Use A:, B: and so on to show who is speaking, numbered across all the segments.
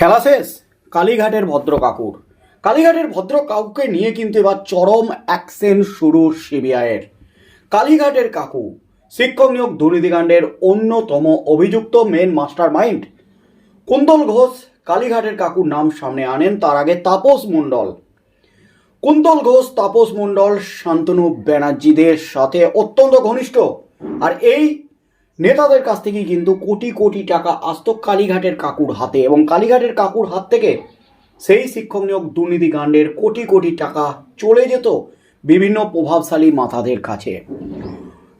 A: খেলা শেষ, কালীঘাটের ভদ্র কাকুর কালীঘাটের ভদ্র কাকুকে নিয়ে কিন্তু এবার চরম অ্যাকশন শুরু সিবিআইয়ের কালীঘাটের কাকু, শিক্ষক নিয়োগ দুর্নীতিকাণ্ডের অন্যতম অভিযুক্ত main mastermind Kuntal Ghosh, কালীঘাটের কাকুর নাম সামনে আনেন তার আগে তাপস মণ্ডল। কুন্তল ঘোষ, তাপস মণ্ডল, শান্তনু ব্যানার্জিদের সাথে অত্যন্ত ঘনিষ্ঠ। আর এই নেতাদের কাছ থেকে কিন্তু কোটি কোটি টাকা আসত কালীঘাটের কাকুর হাতে এবং কালীঘাটের কাকুর হাত থেকে সেই শিক্ষক নিয়োগ দুর্নীতি কাণ্ডের কোটি কোটি টাকা চলে যেত বিভিন্ন প্রভাবশালী মাথাদের কাছে।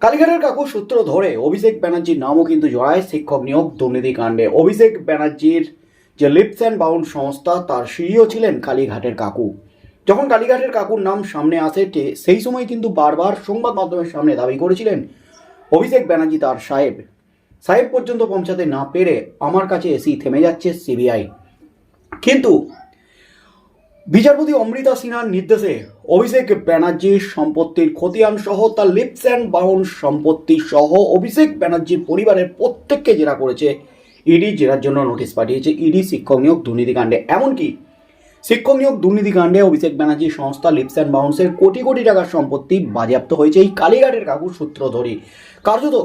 A: কালীঘাটের কাকুর সূত্র ধরে অভিষেক ব্যানার্জির নামও কিন্তু জড়ায় শিক্ষক নিয়োগ দুর্নীতি কাণ্ডে। অভিষেক ব্যানার্জির যে লিপস অ্যান্ড বাউন্ড সংস্থা, তার সিইও ছিলেন কালীঘাটের কাকু। যখন কালীঘাটের কাকুর নাম সামনে আসে সেই সময় কিন্তু বারবার সংবাদ মাধ্যমের সামনে দাবি করেছিলেন অভিষেক ব্যানার্জি তার সাহেব। সাহেব পর্যন্ত পৌঁছাতে না পেরে আমার কাছে এসি থেমে যাচ্ছে সিবিআই। কিন্তু বিচারপতি অমৃতা সিনহার নির্দেশে অভিষেক ব্যানার্জির সম্পত্তির খতিয়ান সহ তার লিপস অ্যান্ড বাউন্ড সম্পত্তি সহ অভিষেক ব্যানার্জির পরিবারের প্রত্যেককে জেরা করেছে। ইডি জেরার জন্য নোটিশ পাঠিয়েছে। ইডি শিক্ষক নিয়োগ দুর্নীতিকাণ্ডে। এমনকি শিক্ষক নিয়োগ দুর্নীতিকাণ্ডে অভিষেক ব্যানার্জির সংস্থা লিপস অ্যান্ড বাউন্সের কোটি কোটি টাকার সম্পত্তি বাজেয়াপ্ত হয়েছে এই কালীঘাটের কাকুর সূত্র ধরে কার্যত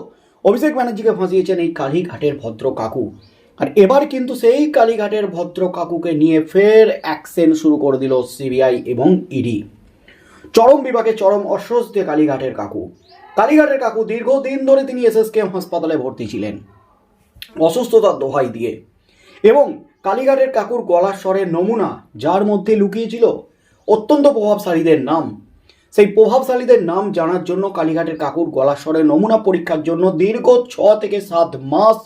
A: অভিষেক ব্যানার্জিকে ফাঁসিয়েছেন এই কালীঘাটের ভদ্র কাকু। আর এবার কিন্তু সেই কালীঘাটের ভদ্র কাকুকে নিয়ে ফের অ্যাকশন শুরু করে দিল সিবিআই এবং ইডি চরম বিভাগে চরম অস্বস্তি কালীঘাটের কাকু। কালীঘাটের কাকু দীর্ঘদিন ধরে তিনি এসএসকেএম হাসপাতালে ভর্তি ছিলেন। অসুস্থতার দোহাই দিয়ে। এবং কালীঘাটের কাকুর গলার স্বরের নমুনা যার মধ্যে লুকিয়েছিল অত্যন্ত প্রভাবশালীদের নাম। সেই প্রভাবশালীদের নাম জানার জন্য কালীঘাটের কাকুর গলার স্বরের নমুনা পরীক্ষার জন্য দীর্ঘ ছ থেকে সাত মাস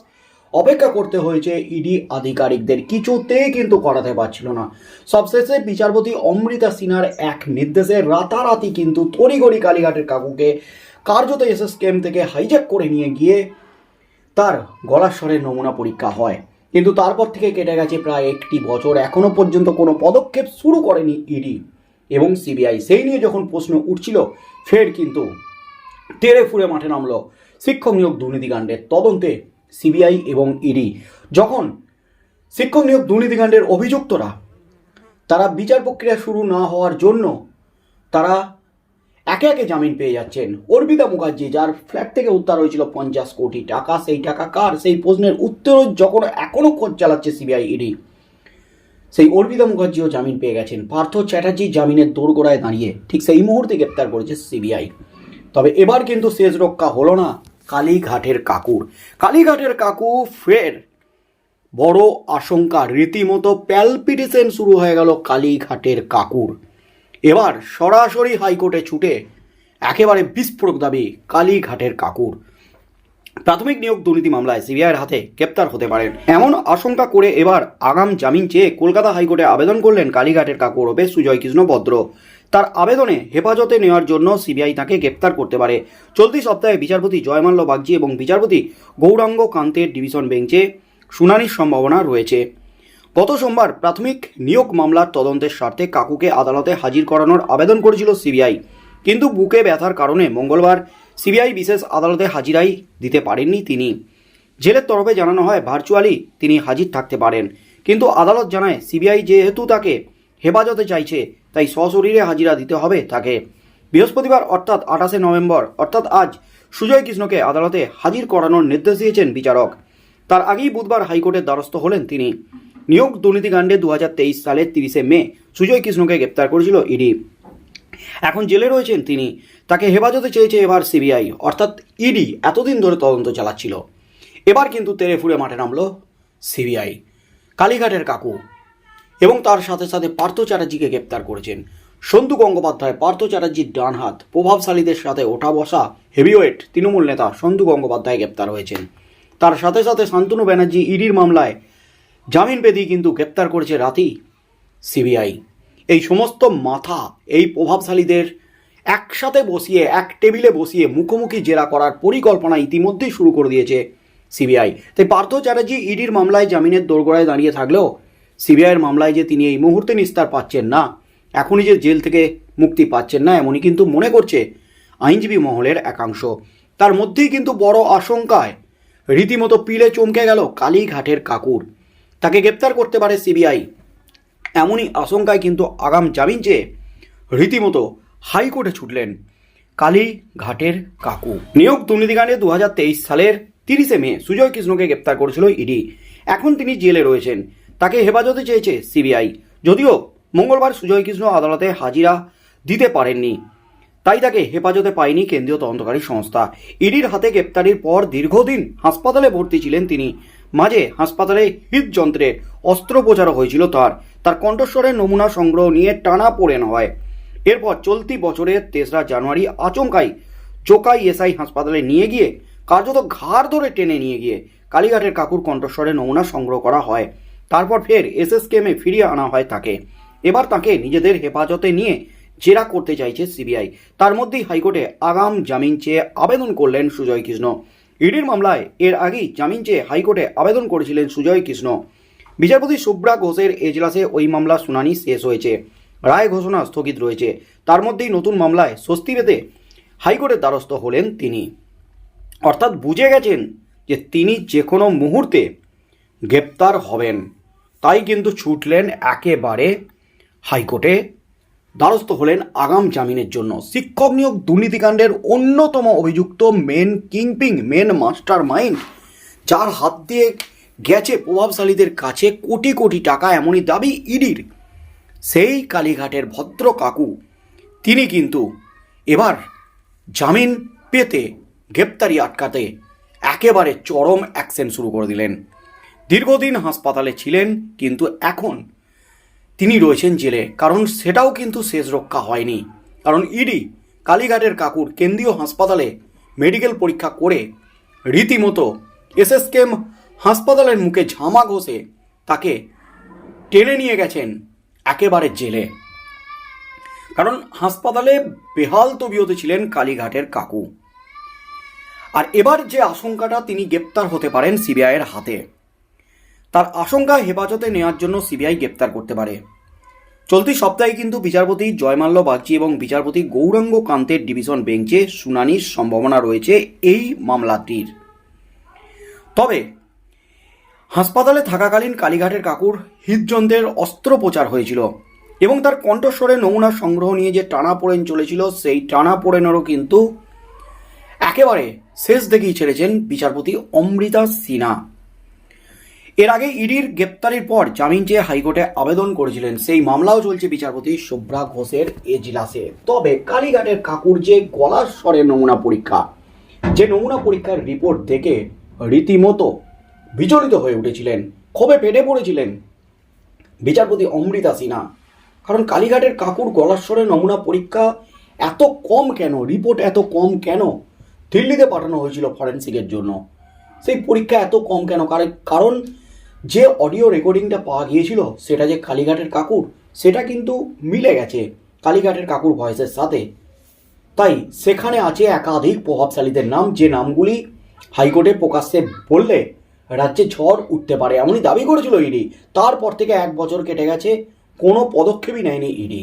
A: অপেক্ষা করতে হয়েছে ইডি আধিকারিকদের। কিছুতেই কিন্তু করাতে পারছিল না। সবশেষে বিচারপতি অমৃতা সিনহার এক নির্দেশে রাতারাতি কিন্তু তড়িঘড়ি কালীঘাটের কাকুকে কার্যত এসএস কেম থেকে হাইজ্যাক করে নিয়ে গিয়ে তার গলার স্বরের নমুনা পরীক্ষা হয়। কিন্তু তারপর থেকে কেটে গেছে প্রায় একটি বছর। এখনও পর্যন্ত কোনো পদক্ষেপ শুরু করেনি ইডি। এবং সিবিআই সেই নিয়ে যখন প্রশ্ন উঠছিল, ফের কিন্তু তেড়ে ফুড়ে মাঠে নামলো শিক্ষক নিয়োগ দুর্নীতিকাণ্ডের তদন্তে সিবিআই এবং ইডি। যখন শিক্ষক নিয়োগ দুর্নীতিকাণ্ডের অভিযুক্তরা, তারা বিচার প্রক্রিয়া শুরু না হওয়ার জন্য তারা একে একে জামিন পেয়ে যাচ্ছেন। অর্পিতা মুখার্জি, যার ফ্ল্যাট থেকে উদ্ধার হয়েছিল পঞ্চাশ কোটি টাকা, সেই টাকা কার? সেই প্রশ্নের উত্তর যখন এখনও খোঁজ চালাচ্ছে সিবিআই ইডি সেই অর্পিতা মুখার্জিও জামিন পেয়ে গেছেন। পার্থ চ্যাটার্জি জামিনের দোরগোড়ায় দাঁড়িয়ে ঠিক সেই মুহূর্তে গ্রেপ্তার করেছে সিবিআই তবে এবার কিন্তু শেষ রক্ষা হলো না কালীঘাটের কাকুর। কালীঘাটের কাকু ফের বড় আশঙ্কা, রীতিমতো প্যালপিটেশন শুরু হয়ে গেল কালীঘাটের কাকুর। এবার সরাসরি হাইকোর্টে ছুটে একেবারে বিস্ফোরক দাবি কালীঘাটের কাকুর। প্রাথমিক নিয়োগ দুর্নীতি মামলায় সিবিআইয়ের হাতে গ্রেপ্তার হতে পারেন। এমন আশঙ্কা করে এবার আগাম জামিন চেয়ে কলকাতা হাইকোর্টে আবেদন করলেন কালীঘাটের কাকু রবে সুজয় কৃষ্ণ ভদ্র। তার আবেদনে হেফাজতে নেওয়ার জন্য সিবিআই তাকে গ্রেপ্তার করতে পারে। চলতি সপ্তাহে বিচারপতি জয়মাল্য বাগজি এবং বিচারপতি গৌরাঙ্গ কান্তের ডিভিশন বেঞ্চে শুনানির সম্ভাবনা রয়েছে। গত সোমবার প্রাথমিক নিয়োগ মামলার তদন্তের স্বার্থে কাকুকে আদালতে হাজির করানোর আবেদন করেছিল সিবিআই। কিন্তু বুকে ব্যথার কারণে মঙ্গলবার সিবিআই বিশেষ আদালতে হাজিরাই দিতে পারেননি তিনি। জেলের তরফে জানানো হয়, ভার্চুয়ালি তিনি হাজির থাকতে পারেন। কিন্তু আদালত জানায়, সিবিআই যেহেতু তাকে হেফাজতে চাইছে, তাই সশরীরে হাজিরা দিতে হবে তাকে। বৃহস্পতিবার অর্থাৎ আঠাশে নভেম্বর, অর্থাৎ আজ, সুজয় কৃষ্ণকে আদালতে হাজির করানোর নির্দেশ দিয়েছেন বিচারক। তার আগেই বুধবার হাইকোর্টের দ্বারস্থ হলেন তিনি। নিয়োগ দুর্নীতিকাণ্ডে দু হাজার তেইশ সালের তিরিশে মে সুজয় কৃষ্ণকে গ্রেপ্তার করেছিল ইডি। এখন জেলে রয়েছেন তিনি। তাকে হেফাজতে চেয়েছে এবার সিবিআই। অর্থাৎ ইডি এতদিন ধরে তদন্ত চালাচ্ছিল। এবার কিন্তু তেরে ফুড়ে মাঠে নামলো সিবিআই। কালীঘাটের কাকু এবং তার সাথে সাথে পার্থ চ্যাটার্জিকে গ্রেপ্তার করেছেন। সন্তু গঙ্গোপাধ্যায়, পার্থ চ্যাটার্জির ডান হাত প্রভাবশালীদের সাথে ওঠা বসা হেভিওয়েট তৃণমূল নেতা সন্তু গঙ্গোপাধ্যায় গ্রেপ্তার হয়েছেন। তার সাথে সাথে শান্তনু ব্যানার্জি ইডির মামলায় জামিন পেতেই কিন্তু গ্রেপ্তার করেছে রাতি সিবিআই। এই সমস্ত মাথা, এই প্রভাবশালীদের একসাথে বসিয়ে, এক টেবিলে বসিয়ে মুখোমুখি জেরা করার পরিকল্পনা ইতিমধ্যেই শুরু করে দিয়েছে সিবিআই। তাই পার্থ চ্যাটার্জি ইডির মামলায় জামিনের দোরগোড়ায় দাঁড়িয়ে থাকলেও সিবিআইয়ের মামলায় যে তিনি এই মুহূর্তে নিস্তার পাচ্ছেন না, এখনই যে জেল থেকে মুক্তি পাচ্ছেন না, এমনই কিন্তু মনে করছে আইনজীবী মহলের একাংশ। তার মধ্যেই কিন্তু বড় আশঙ্কায় রীতিমতো পিলে চমকে গেল কালীঘাটের কাকুর। তাকে গ্রেপ্তার করতে পারে সিবিআই। এমনই আশঙ্কায় কিন্তু আগাম জামিন চেয়ে রীতিমতো হাইকোর্টে ছুটলেন কালীঘাটের কাকু। নিয়োগ দুর্নীতিকাণ্ডে দু হাজার তেইশ সালের তিরিশে মে সুজয় কৃষ্ণকে গ্রেপ্তার করেছিল ইডি। এখন তিনি জেলে রয়েছেন। তাকে হেফাজতে চেয়েছে সিবিআই। যদিও মঙ্গলবার সুজয় কৃষ্ণ আদালতে হাজিরা দিতে পারেননি। তাই তাকে হেফাজতে পায়নি কেন্দ্রীয় তদন্তকারী সংস্থা। ইডির হাতে গ্রেপ্তারির পর দীর্ঘদিন হাসপাতালে ভর্তি ছিলেন তিনি। মাঝে হাসপাতালে হৃদযন্ত্রের অস্ত্রোপচারও হয়েছিল তার। তার কণ্ঠস্বরের নমুনা সংগ্রহ নিয়ে টানা পড়েন হয়। এরপর চলতি বছরের তেসরা জানুয়ারি আচমকাই জোকাই এসআই হাসপাতালে নিয়ে গিয়ে কার্যত ঘাড় ধরে টেনে নিয়ে গিয়ে কালীঘাটের কাকুর কণ্ঠস্বরের নমুনা সংগ্রহ করা হয়। তারপর ফের এসএসকেএমে ফিরিয়ে আনা হয় তাকে। এবার তাকে নিজেদের হেফাজতে নিয়ে জেরা করতে চাইছে সিবিআই। তার মধ্যেই হাইকোর্টে আগাম জামিন চেয়ে আবেদন করলেন সুজয় কৃষ্ণ। ইডির মামলায় এর আগেই জামিন চেয়ে হাইকোর্টে আবেদন করেছিলেন সুজয় কৃষ্ণ। বিচারপতি সুব্রা ঘোষের এজলাসে ওই মামলা শুনানি শেষ হয়েছে। রায় ঘোষণা স্থগিত রয়েছে। তার মধ্যেই নতুন মামলায় স্বস্তি পেতে হাইকোর্টের দ্বারস্থ হলেন তিনি। অর্থাৎ বুঝে গেছেন যে তিনি যে কোনো মুহূর্তে গ্রেপ্তার হবেন। তাই কিন্তু ছুটলেন একেবারে হাইকোর্টে দ্বারস্থ হলেন আগাম জামিনের জন্য। শিক্ষক নিয়োগ দুর্নীতিকাণ্ডের অন্যতম অভিযুক্ত main kingpin, main mastermind যার হাত দিয়ে গেছে প্রভাবশালীদের কাছে কোটি কোটি টাকা এমনই দাবি ইডির। সেই কালীঘাটের ভদ্র কাকু, তিনি কিন্তু এবার জামিন পেতে গ্রেপ্তারি আটকাতে একেবারে চরম অ্যাকশন শুরু করে দিলেন। দীর্ঘদিন হাসপাতালে ছিলেন, কিন্তু এখন তিনি রয়েছেন জেলে, কারণ সেটাও কিন্তু শেষ রক্ষা হয়নি। কারণ ইডি, কালীঘাটের কাকুর কেন্দ্রীয় হাসপাতালে মেডিকেল পরীক্ষা করে রীতিমতো এসএসকেএম হাসপাতালের মুখে ঝামা ঘষে তাকে টেনে নিয়ে গেছেন একেবারে জেলে। কারণ হাসপাতালে বেহাল তবিয়তে ছিলেন কালীঘাটের কাকু। আর এবার যে আশঙ্কাটা তিনি গ্রেপ্তার হতে পারেন সিবিআইয়ের হাতে তার আশঙ্কা হেফাজতে নেওয়ার জন্য সিবিআই গ্রেপ্তার করতে পারে। চলতি সপ্তাহে কিন্তু বিচারপতি জয়মাল্য বাগচি এবং বিচারপতি গৌরাঙ্গ কান্তের ডিভিশন বেঞ্চে শুনানির সম্ভাবনা রয়েছে এই মামলাটির। তবে, হাসপাতালে থাকাকালীন কালীঘাটের কাকুর হৃদযন্ত্রের অস্ত্রোপচার হয়েছিল এবং তার কণ্ঠস্বরে নমুনা সংগ্রহ নিয়ে যে টানা পড়েন চলেছিল, সেই টানা পড়েনেরও কিন্তু একেবারে শেষ দেখেই ছেড়েছেন বিচারপতি অমৃতা সিনহা। এর আগে ইডির গ্রেপ্তারির পর জামিন চেয়ে হাইকোর্টে আবেদন করেছিলেন। সেই মামলাও চলছে বিচারপতি শুভ্রা ঘোষের এজলাসে। তবে কালীঘাটের কাকুর যে গলার স্বরের নমুনা পরীক্ষা, যে নমুনা পরীক্ষার রিপোর্ট দেখে রীতিমতো বিচলিত হয়ে উঠেছিলেন, ক্ষোভে পেটে পড়েছিলেন বিচারপতি অমৃতা সিনহা। কারণ কালীঘাটের কাকুর গলার স্বরের নমুনা পরীক্ষা এত কম কেন? রিপোর্ট এত কম কেন? দিল্লিতে পাঠানো হয়েছিল ফরেন্সিকের জন্য। সেই পরীক্ষা এত কম কেন? কারে- কারণ যে অডিও রেকর্ডিংটা পাওয়া গিয়েছিল, সেটা যে কালীঘাটের কাকুর, সেটা কিন্তু মিলে গেছে কালীঘাটের কাকুর ভয়েসের সাথে। তাই সেখানে আছে একাধিক প্রভাবশালীদের নাম, যে নামগুলি হাইকোর্টে প্রকাশ্যে বললে রাজ্যে ঝড় উঠতে পারে এমনই দাবি করেছিল ইডি তারপর থেকে এক বছর কেটে গেছে, কোনো পদক্ষেপই নেয়নি ইডি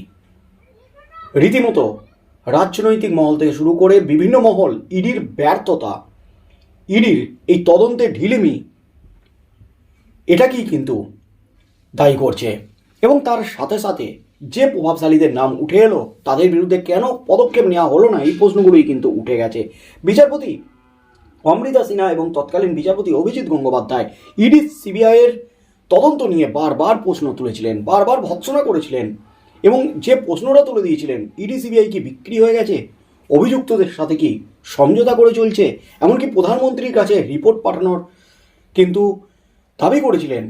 A: রীতিমতো রাজনৈতিক মহল থেকে শুরু করে বিভিন্ন মহল ইডির ব্যর্থতা ইডির এই তদন্তে ঢিলেমি এটাকেই কিন্তু দায়ী করছে। এবং তার সাথে সাথে যে প্রভাবশালীদের নাম উঠে এলো, তাদের বিরুদ্ধে কেন পদক্ষেপ নেওয়া হলো না, এই প্রশ্নগুলোই কিন্তু উঠে গেছে। বিচারপতি অমৃতা সিনহা এবং তৎকালীন বিচারপতি অভিজিৎ গঙ্গোপাধ্যায় ইডি সিবিআইয়ের তদন্ত নিয়ে বারবার প্রশ্ন তুলেছিলেন, বারবার ভৎসনা করেছিলেন এবং যে প্রশ্নটা তুলে দিয়েছিলেন, ইডি সিবিআই কি বিক্রি হয়ে গেছে? অভিযুক্তদের সাথে কি সমঝোতা করে চলছে? এমনকি প্রধানমন্ত্রীর কাছে রিপোর্ট পাঠানোর কিন্তু দাবি করেছিলেন।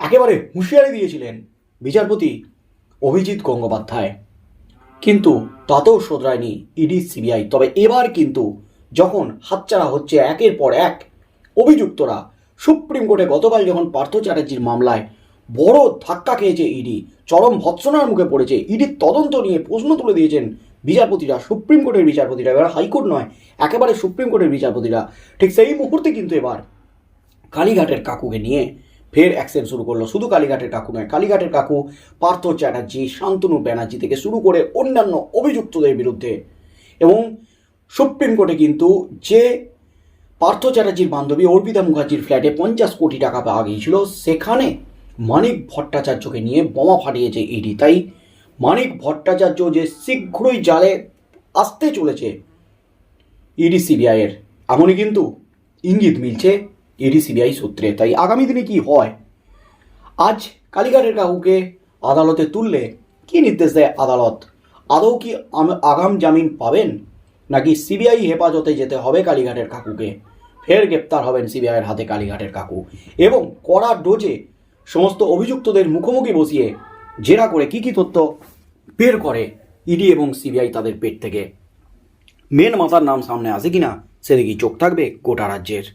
A: একেবারে হুঁশিয়ারি দিয়েছিলেন বিচারপতি অভিজিৎ গঙ্গোপাধ্যায়। কিন্তু তাতেও শোধরায়নি ইডি, সিবিআই। তবে এবার কিন্তু যখন হাতছাড়া হচ্ছে একের পর এক অভিযুক্তরা, সুপ্রিম কোর্টে গতকাল যখন পার্থ চ্যাটার্জির মামলায় বড় ধাক্কা খেয়েছে ইডি, চরম ভৎসনার মুখে পড়েছে, ইডির তদন্ত নিয়ে প্রশ্ন তুলে দিয়েছেন বিচারপতিরা, সুপ্রিম কোর্টের বিচারপতিরা। এবার হাইকোর্ট নয়, একেবারে সুপ্রিম কোর্টের বিচারপতিরা। ঠিক সেই মুহূর্তে কিন্তু এবার কালীঘাটের কাকুকে নিয়ে ফের অ্যাকশন শুরু করল। শুধু কালীঘাটের কাকু নয়, কালীঘাটের কাকু পার্থ চ্যাটার্জি, শান্তনু ব্যানার্জি থেকে শুরু করে অন্যান্য অভিযুক্তদের বিরুদ্ধে। এবং সুপ্রিম কোর্টে কিন্তু যে পার্থ চ্যাটার্জির বান্ধবী অর্পিতা মুখার্জির ফ্ল্যাটে পঞ্চাশ কোটি টাকা পাওয়া গিয়েছিল, সেখানে মানিক ভট্টাচার্যকে নিয়ে বোমা ফাটিয়েছে ইডি তাই মানিক ভট্টাচার্য যে শীঘ্রই জালে আসতে চলেছে ইডি সিবিআইয়ের এমনই কিন্তু ইঙ্গিত মিলছে ইডি সিবিআই সূত্রে, তাই আগামী দিনে কি হয়? আজ কালীঘাটের কাকুকে আদালতে তুললে কি নির্দেশ দেয় আদালত? আদৌ কি আগাম জামিন পাবেন? নাকি সিবিআই হেফাজতে যেতে হবে কালীঘাটের কাকুকে? ফের গ্রেপ্তার হবেন সিবিআইয়ের হাতে কালীঘাটের কাকু। এবং কড়া ডোজে সমস্ত অভিযুক্তদের মুখোমুখি বসিয়ে জেরা করে কি কি তথ্য বের করে ইডি এবং সিবিআই তাদের পেট থেকে। মেন মাথার নাম সামনে আসে কিনা, সেদিকেই চোখ থাকবে গোটা রাজ্যের।